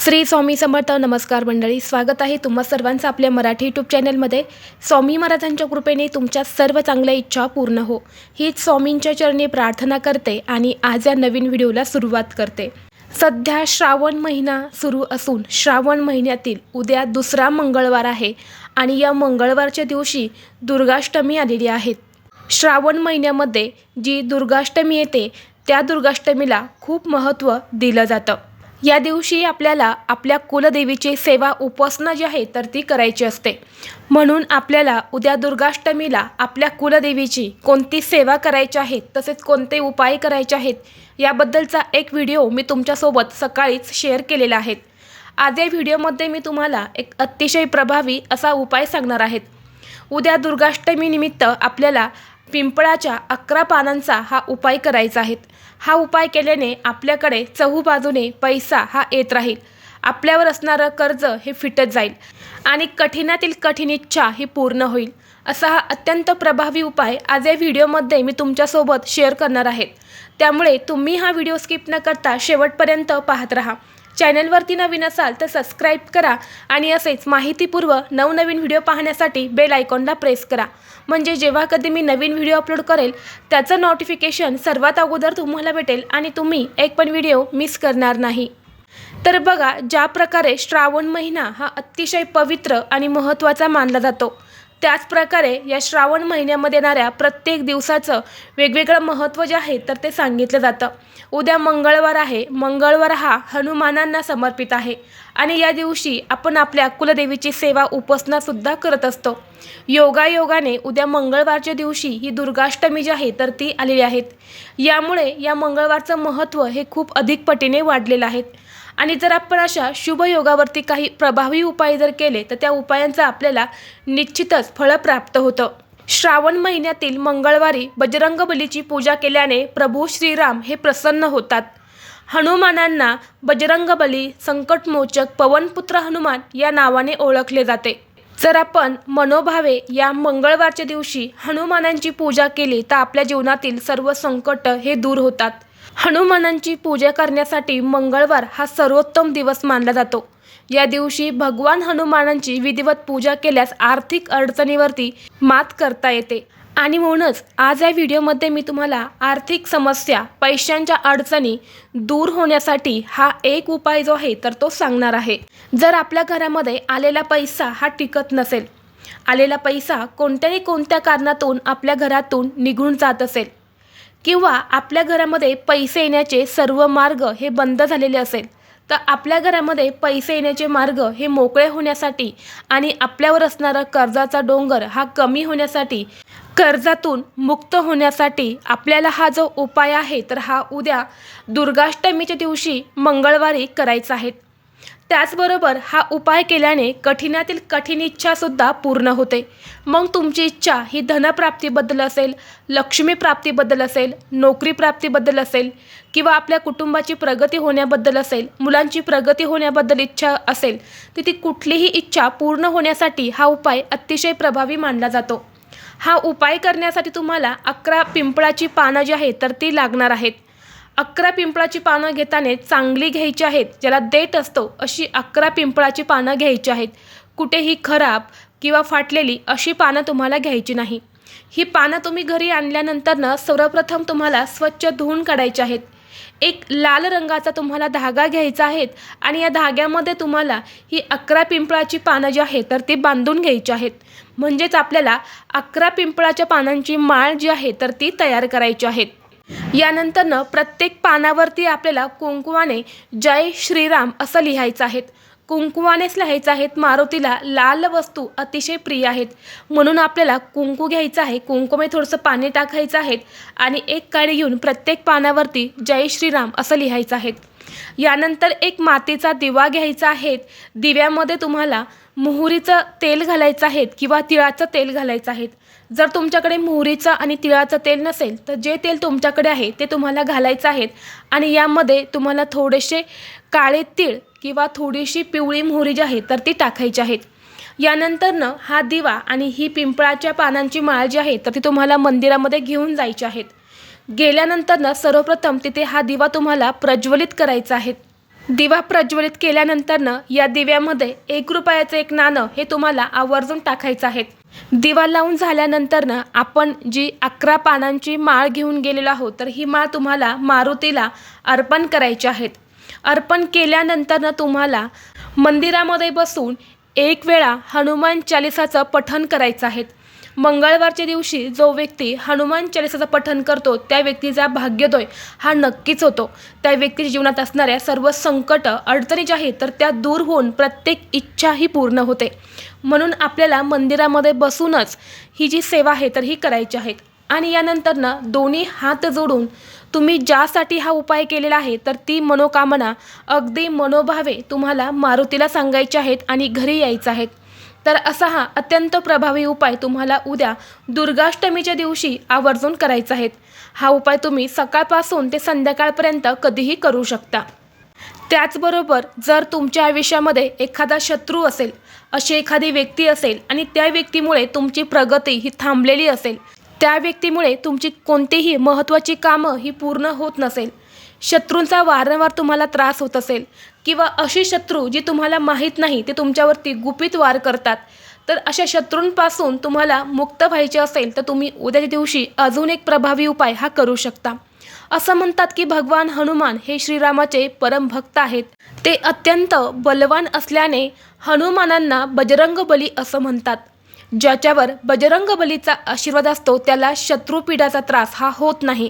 श्री स्वामी समर्थ नमस्कार मंडळी स्वागत आहे तुम्हा सर्वांचं आपल्या मराठी यूट्यूब चॅनलमध्ये स्वामी महाराजांच्या कृपेने तुमच्या सर्व चांगल्या इच्छा पूर्ण हो. हीच स्वामींच्या चरणी प्रार्थना करते आणि आज या नवीन व्हिडिओला सुरुवात करते. सध्या श्रावण महिना सुरू असून श्रावण महिन्यातील उद्या दुसरा मंगळवार आहे आणि या मंगळवारच्या दिवशी दुर्गाष्टमी आलेली आहेत श्रावण महिन्यामध्ये जी दुर्गाष्टमी येते त्या दुर्गाष्टमीला खूप महत्त्व दिलं जातं. या दिवशी आपल्याला आपल्या कुलदेवीची सेवा उपासना जी आहे तर ती करायची असते. म्हणून आपल्याला उद्या दुर्गाष्टमीला आपल्या कुलदेवीची कोणती सेवा करायची आहे तसेच कोणते उपाय करायचे आहेत याबद्दलचा एक व्हिडिओ मी तुमच्यासोबत सकाळीच शेअर केलेला आहे. आज या व्हिडिओमध्ये मी तुम्हाला एक अतिशय प्रभावी असा उपाय सांगणार आहेत उद्या दुर्गाष्टमीनिमित्त आपल्याला पिंपळाच्या अकरा पानांचा हा उपाय करायचा आहे. हा उपाय केल्याने आपल्याकडे चहूबाजूने पैसा हा येत राहील. आपल्यावर असणारं कर्ज हे फिटत जाईल. आणि कठीणातील कठीण इच्छा ही पूर्ण होईल. असा हा अत्यंत प्रभावी उपाय आज या व्हिडिओमध्ये मी तुमच्यासोबत शेअर करणार आहे. त्यामुळे तुम्ही हा व्हिडिओ स्किप न करता शेवटपर्यंत पाहत राहा. चॅनलवरती नवीन असाल तर सबस्क्राईब करा आणि असेच माहितीपूर्व नवनवीन व्हिडिओ पाहण्यासाठी बेल आयकॉनला प्रेस करा. म्हणजे जेव्हा कधी मी नवीन व्हिडिओ अपलोड करेल त्याचं नोटिफिकेशन सर्वात अगोदर तुम्हाला भेटेल आणि तुम्ही एक पण व्हिडिओ मिस करणार नाही. तर बघा ज्या प्रकारे श्रावण महिना हा अतिशय पवित्र आणि महत्त्वाचा मानला जातो. त्याचप्रकारे या श्रावण महिन्यामध्ये येणाऱ्या प्रत्येक दिवसाचं वेगवेगळं महत्त्व जे आहे तर ते सांगितलं जातं. उद्या मंगळवार आहे. मंगळवार हा हनुमानांना समर्पित आहे. आणि या दिवशी आपण आपल्या कुलदेवीची सेवा उपासनासुद्धा करत असतो. योगायोगाने उद्या मंगळवारच्या दिवशी ही दुर्गाष्टमी जी आहे तर ती आलेली आहेत यामुळे या मंगळवारचं महत्त्व हे खूप अधिक पटीने वाढलेलं आहे. आणि जर आपण अशा शुभ योगावरती काही प्रभावी उपाय जर केले तर त्या उपायांचा आपल्याला निश्चितच फळ प्राप्त होतं. श्रावण महिन्यातील मंगळवारी बजरंग बलीची पूजा केल्याने प्रभू श्रीराम हे प्रसन्न होतात. हनुमानांना बजरंग बली संकटमोचक पवनपुत्र हनुमान या नावाने ओळखले जाते. जर आपण मनोभावे या मंगळवारच्या दिवशी हनुमानांची पूजा केली तर आपल्या जीवनातील सर्व संकट हे दूर होतात. हनुमानांची पूजा करण्यासाठी मंगळवार हा सर्वोत्तम दिवस मानला जातो. या दिवशी भगवान हनुमानांची विधिवत पूजा केल्यास आर्थिक अडचणीवरती मात करता येते. आणि म्हणूनच आज या व्हिडिओमध्ये मी तुम्हाला आर्थिक समस्या पैशांच्या अडचणी दूर होण्यासाठी हा एक उपाय जो आहे तर तो सांगणार आहे. जर आपल्या घरामध्ये आलेला पैसा हा टिकत नसेल आलेला पैसा कोणत्याही कोणत्या कारणातून आपल्या घरातून निघून जात असेल किंवा आपल्या घरामध्ये पैसे येण्याचे सर्व मार्ग हे बंद झालेले असेल तर आपल्या घरामध्ये पैसे येण्याचे मार्ग हे मोकळे होण्यासाठी आणि आपल्यावर असणारा कर्जाचा डोंगर हा कमी होण्यासाठी कर्जातून मुक्त होण्यासाठी आपल्याला हा जो उपाय आहे तर हा उद्या दुर्गाष्टमीच्या दिवशी मंगळवारी करायचा आहे. त्याचबरोबर हा उपाय केल्याने कठीणातील कठीण इच्छासुद्धा पूर्ण होते. मग तुमची इच्छा ही धनप्राप्तीबद्दल असेल लक्ष्मीप्राप्तीबद्दल असेल नोकरी प्राप्तीबद्दल असेल किंवा आपल्या कुटुंबाची प्रगती होण्याबद्दल असेल मुलांची प्रगती होण्याबद्दल इच्छा असेल तर ती कुठलीही इच्छा पूर्ण होण्यासाठी हा उपाय अतिशय प्रभावी मानला जातो. हा उपाय करण्यासाठी तुम्हाला अकरा पिंपळाची पानं जी आहेत तर ती लागणार आहेत. अकरा पिंपळाची पानं घेताना चांगली घ्यायची आहेत ज्याला देठ असतो अशी अकरा पिंपळाची पानं घ्यायची आहेत. कुठेही खराब किंवा फाटलेली अशी पानं तुम्हाला घ्यायची नाही. ही पानं तुम्ही घरी आणल्यानंतरनं सर्वप्रथम तुम्हाला स्वच्छ धुवून काढायची आहेत. एक लाल रंगाचा तुम्हाला धागा घ्यायचा आहे आणि या धाग्यामध्ये तुम्हाला ही अकरा पिंपळाची पानं जी आहेत तर ती बांधून घ्यायची आहेत. म्हणजेच आपल्याला अकरा पिंपळाच्या पानांची माळ जी आहे तर ती तयार करायची आहेत. यानंतरनं प्रत्येक पानावरती आपल्याला कुंकुवाने जय श्रीराम असं लिहायचं आहेत. कुंकुवानेच लिहायचं आहेत. मारुतीला लाल वस्तू अतिशय प्रिय आहेत. म्हणून आपल्याला कुंकू घ्यायचं आहे. कुंकुमे थोडंसं पाणी टाकायचं आहेत. आणि एक काडी घेऊन प्रत्येक पानावरती जय श्रीराम असं लिहायचं आहे यानंतर एक मातीचा दिवा घ्यायचा आहे. दिव्यामध्ये तुम्हाला मोहरीचं तेल घालायचं आहे किंवा तिळाचं तेल घालायचं आहे. जर तुमच्याकडे मोहरीचं आणि तिळाचं तेल नसेल तर जे तेल तुमच्याकडे आहे ते तुम्हाला घालायचं आहे. आणि यामध्ये तुम्हाला थोडेसे काळे तीळ किंवा थोडीशी पिवळी मोहरी जी आहे तर ती टाकायची आहेत यानंतरनं हा दिवा आणि ही पिंपळाच्या पानांची माळ जी आहे तर ती तुम्हाला मंदिरामध्ये घेऊन जायची आहेत गेल्यानंतरनं सर्वप्रथम तिथे हा दिवा तुम्हाला प्रज्वलित करायचा आहे. दिवा प्रज्वलित केल्यानंतरनं या दिव्यामध्ये एक रुपयाचं एक नाणं हे तुम्हाला आवर्जून टाकायचं आहे. दिवा लावून झाल्यानंतरनं आपण जी अकरा पानांची माळ घेऊन गेलेलो आहोत तर ही माळ तुम्हाला मारुतीला अर्पण करायची आहेत अर्पण केल्यानंतरनं तुम्हाला मंदिरामध्ये बसून एक वेळा हनुमान चालिसाचं पठण करायचं आहे. मंगळवारच्या दिवशी जो व्यक्ती हनुमान चालिसाचं पठन करतो त्या व्यक्तीचा भाग्योदय हा नक्कीच होतो. त्या व्यक्तीच्या जीवनात असणाऱ्या सर्व संकट अडचणी ज्या आहेत तर त्या दूर होऊन प्रत्येक इच्छा ही पूर्ण होते. म्हणून आपल्याला मंदिरामध्ये बसूनच ही जी सेवा आहे तर ही करायची आहेत आणि यानंतरनं दोन्ही हात जोडून तुम्ही ज्यासाठी हा उपाय केलेला आहे तर ती मनोकामना अगदी मनोभावे तुम्हाला मारुतीला सांगायची आहेत आणि घरी यायचं आहेत. तर असा हा अत्यंत प्रभावी उपाय तुम्हाला उद्या दुर्गाष्टमीच्या दिवशी आवर्जून करायचा आहे. हा उपाय तुम्ही सकाळपासून ते संध्याकाळपर्यंत कधीही करू शकता. त्याचबरोबर जर तुमच्या आयुष्यामध्ये एखादा शत्रू असेल अशी एखादी व्यक्ती असेल आणि त्या व्यक्तीमुळे तुमची प्रगती ही थांबलेली असेल त्या व्यक्तीमुळे तुमची कोणतीही महत्त्वाची कामं ही पूर्ण होत नसेल. शत्रूंचा वारंवार तुम्हाला त्रास होत असेल किंवा अशी शत्रू जी तुम्हाला माहीत नाही ते तुमच्यावरती गुपित वार करतात. तर अशा शत्रूंपासून तुम्हाला मुक्त व्हायचे असेल तर तुम्ही उद्याच्या दिवशी अजून एक प्रभावी उपाय हा करू शकता. असं म्हणतात की भगवान हनुमान हे श्रीरामाचे परमभक्त आहेत. ते अत्यंत बलवान असल्याने हनुमानांना बजरंग बली असं म्हणतात. ज्याच्यावर बजरंग बलीचा आशीर्वाद असतो त्याला शत्रुपीडाचा त्रास हा होत नाही.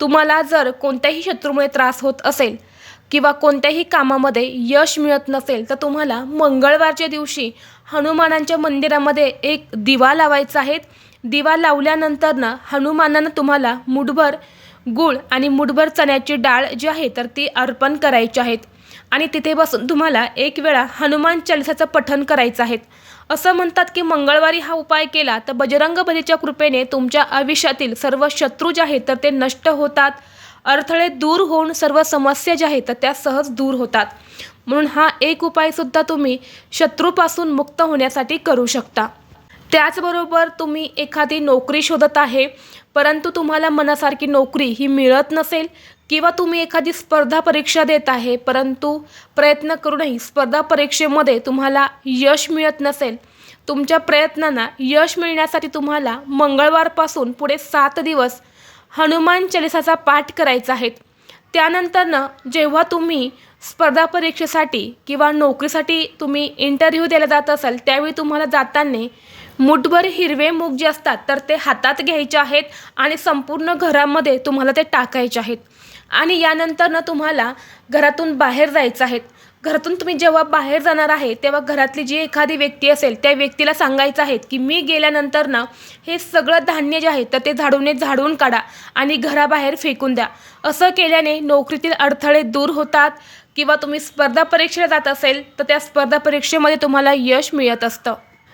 तुम्हाला जर कोणत्याही शत्रूमुळे त्रास होत असेल किंवा कोणत्याही कामामध्ये यश मिळत नसेल तर तुम्हाला मंगळवारच्या दिवशी हनुमानांच्या मंदिरामध्ये एक दिवा लावायचा आहे. दिवा लावल्यानंतरनं हनुमानानं तुम्हाला मुठभर गूळ आणि मुठभर चण्याची डाळ जी आहे तर ती अर्पण करायची आहेत. आणि तिथे बसून तुम्हाला एक वेळा हनुमान चालिसाचं पठण करायचं आहे. असं म्हणतात की मंगळवारी हा उपाय केला तर बजरंग बलीच्या कृपेने तुमच्या आयुष्यातील सर्व शत्रू जे आहेत तर ते नष्ट होतात. अडथळे दूर होऊन सर्व समस्या ज्या आहेत तर त्या सहज दूर होतात. म्हणून हा एक उपायसुद्धा तुम्ही शत्रूपासून मुक्त होण्यासाठी करू शकता. त्याचबरोबर तुम्ही एखादी नोकरी शोधत आहे परंतु तुम्हाला मनासारखी नोकरी ही मिळत नसेल किंवा तुम्ही एखादी स्पर्धा परीक्षा देत आहे परंतु प्रयत्न करूनही स्पर्धा परीक्षेमध्ये तुम्हाला यश मिळत नसेल तुमच्या प्रयत्नांना यश मिळण्यासाठी तुम्हाला मंगळवारपासून पुढे सात दिवस हनुमान चालिसाचा पाठ करायचा आहे. त्यानंतरनं जेव्हा तुम्ही स्पर्धा परीक्षेसाठी किंवा नोकरीसाठी तुम्ही इंटरव्ह्यू द्यायला जात असाल त्यावेळी तुम्हाला जाताना मुठभर हिरवे मूग जे असतात तर ते हातात घ्यायचे आहेत आणि संपूर्ण घरामध्ये तुम्हाला ते टाकायचे आहेत. आणि यानंतरनं तुम्हाला घरातून बाहेर जायचं आहेत घरातून तुम्ही जेव्हा बाहेर जाणार आहे तेव्हा घरातली जी एखादी व्यक्ती असेल त्या व्यक्तीला सांगायचं आहे की मी गेल्यानंतरनं हे सगळं धान्य जे आहे तर ते झाडूने झाडून काढा आणि घराबाहेर फेकून द्या. असं केल्याने नोकरीतील अडथळे दूर होतात किंवा तुम्ही स्पर्धा परीक्षेला जात असेल तर त्या स्पर्धा परीक्षेमध्ये तुम्हाला यश मिळत असतं.